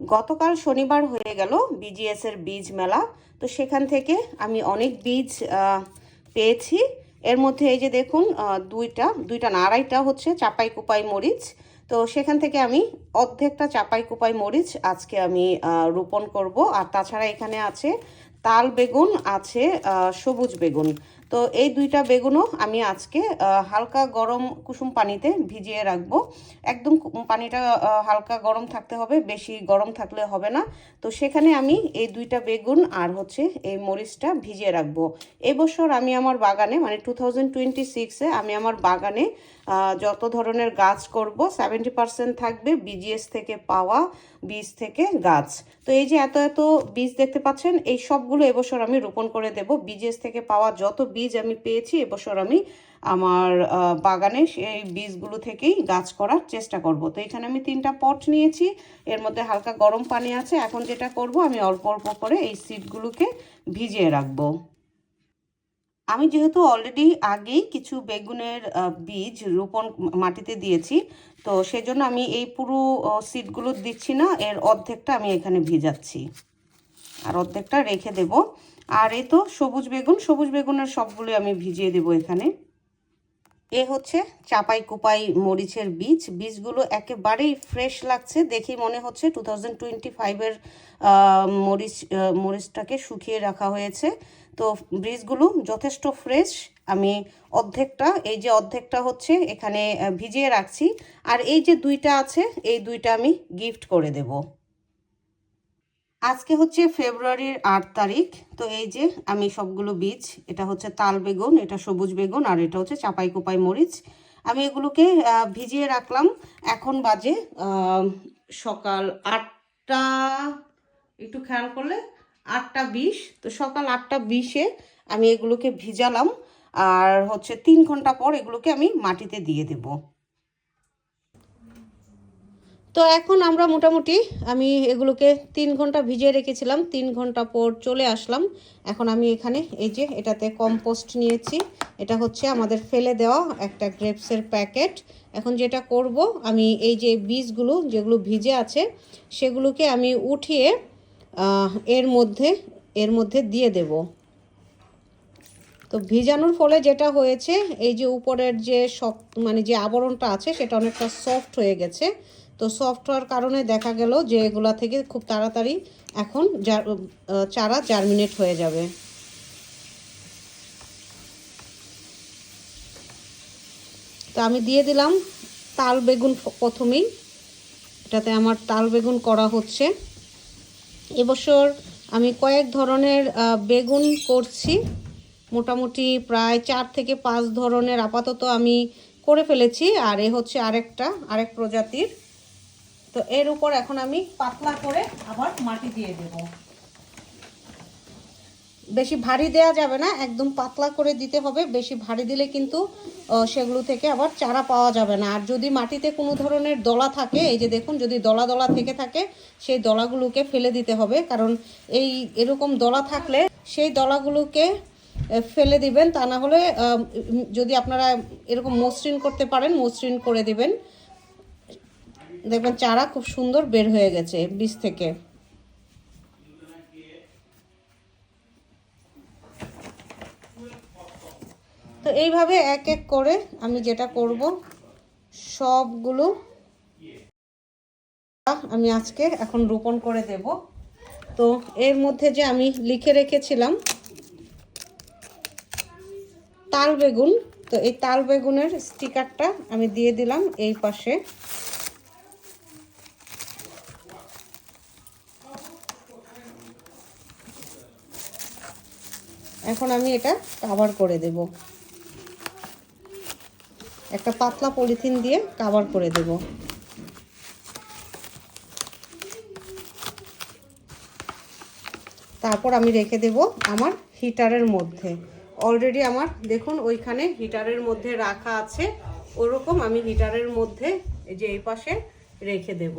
গতকাল শনিবার হয়ে গেল বিজিএস এর বীজ মেলা। তো সেখান থেকে আমি অনেক বীজ পেয়েছি। এর মধ্যে এই যে দেখুন দুইটা দুইটা না, আড়াইটা হচ্ছে চাপাই কুপাই মরিচ। তো সেখান থেকে আমি অর্ধেকটা চাপাই কুপাই মরিচ আজকে আমি রোপণ করব। আর তাছাড়া এখানে আছে তাল বেগুন, আছে সবুজ বেগুন। তো এই দুইটা বেগুনও আমি আজকে হালকা গরম কুসুম পানিতে ভিজিয়ে রাখব। একদম পানিটা হালকা গরম থাকতে হবে, বেশি গরম থাকলে হবে না। তো সেখানে আমি এই দুইটা বেগুন আর হচ্ছে এই মরিচটা ভিজিয়ে রাখব। এবছর আমি আমার বাগানে মানে টু থাউজেন্ড টোয়েন্টি সিক্সে আমি আমার বাগানে যত ধরনের গাছ করব, সেভেন্টি পার্সেন্ট থাকবে বিজিএস থেকে পাওয়া বীজ থেকে গাছ। তো এই যে এত এত বীজ দেখতে পাচ্ছেন, এই সবগুলো এবছর আমি রোপণ করে দেব। বিজিএস থেকে পাওয়া যত বীজ আমি পেয়েছি, এবছর আমি আমার বাগানে সেই বীজগুলো থেকেই গাছ করার চেষ্টা করব। তো এখানে আমি তিনটা পট নিয়েছি, এর মধ্যে হালকা গরম পানি আছে, এখন যেটা করব আমি অল্প অল্প করে এই সিডগুলোকে ভিজিয়ে রাখব। আমি যেহেতু অলরেডি আগেই কিছু বেগুনের বীজ রোপণ মাটিতে দিয়েছি, তো সেজন্য আমি এই পুরো সিডগুলো দিচ্ছি না, এর অর্ধেকটা আমি এখানে ভিজাচ্ছি। আর অর্ধেকটা রেখে দেব। আর এ তো সবুজ বেগুন, সবুজ বেগুনের সবগুলো আমি ভিজিয়ে দেব এখানে। এ হচ্ছে চাপাই কুপাই মরিচের বীজ। বীজগুলো একেবারেই ফ্রেশ লাগছে। দেখেই মনে হচ্ছে টু থাউজেন্ড টোয়েন্টি ফাইভের মরিচ মরিচটাকে শুকিয়ে রাখা হয়েছে। তো বীজগুলো যথেষ্ট ফ্রেশ। আমি অর্ধেকটা, এই যে অর্ধেকটা হচ্ছে এখানে ভিজিয়ে রাখছি। আর এই যে দুইটা আছে, এই দুইটা আমি গিফট করে দেবো। আজকে হচ্ছে ফেব্রুয়ারির আট তারিখ, তো এই যে আমি সবগুলো বীজ, এটা হচ্ছে তাল বেগুন, এটা সবুজ বেগুন, আর এটা হচ্ছে চাপাই কোপাই মরিচ। আমি এগুলোকে ভিজিয়ে রাখলাম। এখন বাজে সকাল আটটা, একটু খেয়াল করলে, আটটা বিশ। তো সকাল আটটা বিশে আমি এগুলোকে ভিজালাম, আর হচ্ছে তিন ঘণ্টা পর এগুলোকে আমি মাটিতে দিয়ে দেবো। তো এখন আমরা মোটামুটি আমি এগুলোকে তিন ঘণ্টা ভিজিয়ে রেখেছিলাম, তিন ঘণ্টা পর চলে আসলাম। এখন আমি এখানে এই যে এটাতে কম্পোস্ট নিয়েছি, এটা হচ্ছে আমাদের ফেলে দেওয়া একটা গ্রেপসের প্যাকেট এখন যেটা করব, আমি এই যে বীজগুলো, যেগুলো ভিজে আছে, সেগুলোকে আমি উঠিয়ে এর মধ্যে এর মধ্যে দিয়ে দেব। তো ভিজানোর ফলে যেটা হয়েছে, এই যে উপরের যে শক্ত মানে যে আবরণটা আছে, সেটা অনেকটা সফট হয়ে গেছে। তো সফট হওয়ার কারণে দেখা গেল যে এগুলা থেকে খুব তাড়াতাড়ি এখন চারা জার্মিনেট হয়ে যাবে। তো আমি দিয়ে দিলাম তাল বেগুন প্রথমেই। এটাতে আমার তাল বেগুন করা হচ্ছে। এবছর আমি কয়েক ধরনের বেগুন করছি। মোটামুটি প্রায় চার থেকে পাঁচ ধরনের আপাতত আমি করে ফেলেছি। আর এ হচ্ছে আরেকটা, আরেক প্রজাতির। তো এর উপর এখন আমি পাতলা করে আবার মাটি দিয়ে দেব। বেশি ভারী দেয়া যাবে না, একদম পাতলা করে দিতে হবে। বেশি ভারী দিলে কিন্তু সেগুলো থেকে আবার চারা পাওয়া যাবে না। আর যদি মাটিতে কোনো ধরনের দলা থাকে, এই যে দেখুন যদি দলা দলা থেকে থাকে, সেই দলাগুলোকে ফেলে দিতে হবে। কারণ এই এরকম দলা থাকলে সেই দলাগুলোকে ফেলে দিবেন। তা না হলে যদি আপনারা এরকম মসৃণ করতে পারেন, মসৃণ করে দিবেন। দেখবেন চারা খুব সুন্দর বের হয়ে গেছে বীজ থেকে। তো এইভাবে এক এক করে আমি যেটা করব, সবগুলো আমি আজকে এখন রোপণ করে দেব। তো এর মধ্যে যে আমি লিখে রেখেছিলাম, তাল বেগুন। তো এই তাল বেগুনের স্টিকারটা আমি দিয়ে দিলাম এই পাশে। এখন আমি এটা কাভার করে দেব। একটা পাতলা পলিথিন দিয়ে কাভার করে দেব। তারপর আমি রেখে দেব আমার হিটারের মধ্যে। অলরেডি আমার, দেখুন, ওইখানে হিটারের মধ্যে রাখা আছে। ওরকম আমি হিটারের মধ্যে যে এই পাশে রেখে দেব।